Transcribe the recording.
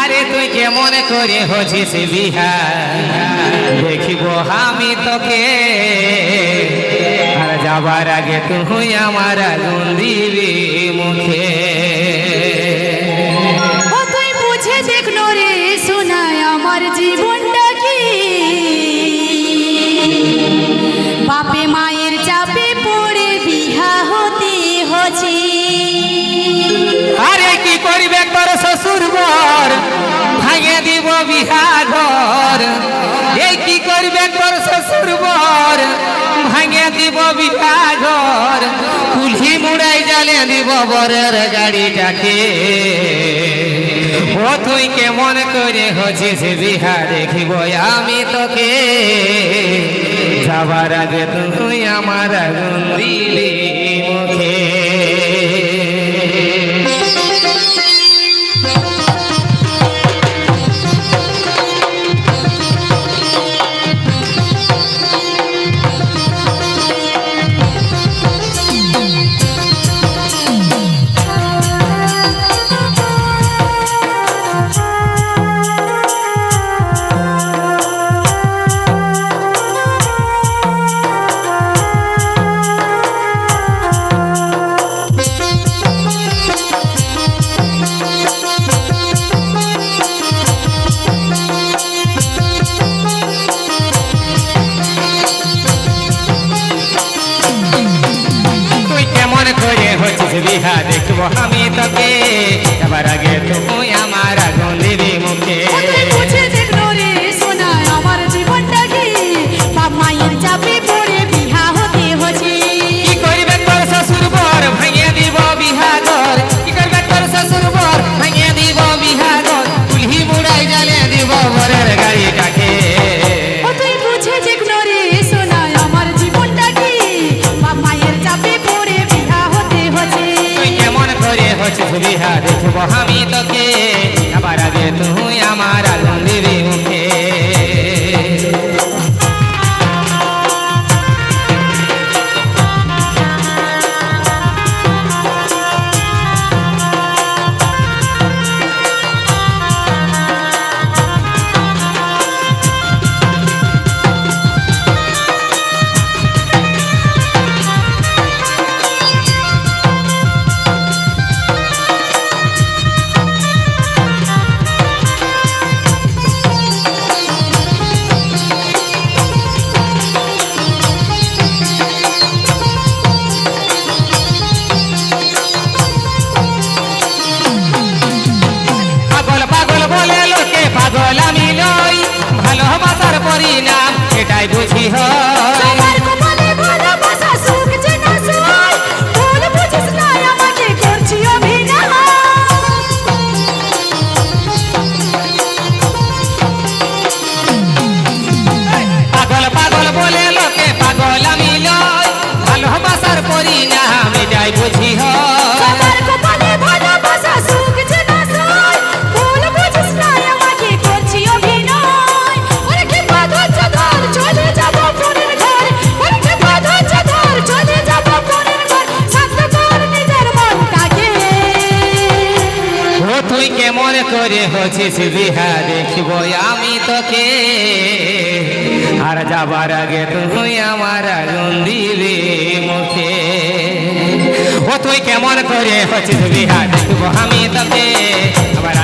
আরে তুই কেমন করে হছিস বিহার? দেখিব আমি তোকে। আর যাবার আগে তুই আমার আগুন দিবি মুখে। তোর শ্বশুর বর ভাঙে দিব বিহা ঘর। এই কি করবে তোর শ্বশুর বর? ভাঙে দিব বিহা ঘর, কুলহি মুড়াই জালে দিব বরের গাড়িটাকে। ও তুই কেমন করে হছিস বিহা দেখিব আমি তোকে। যাবার আগে তুই আমার আগুন দিলি মুখে। বিহা দেখব আমি তোকে। এবার আগে তুমি আমার আগুন দিবি মুখে। পাগল আমি ভালোবাসার পরিণাম এটাই বুঝি হয়। করে হচ্ছিস বিহা দেখব আমি তোকে। আর যাবার আগে তুই আমার আগুন দিবি মুখে। ও, তুই কেমন করে হচ্ছিস বিহা দেখব আমি তোকে। আবার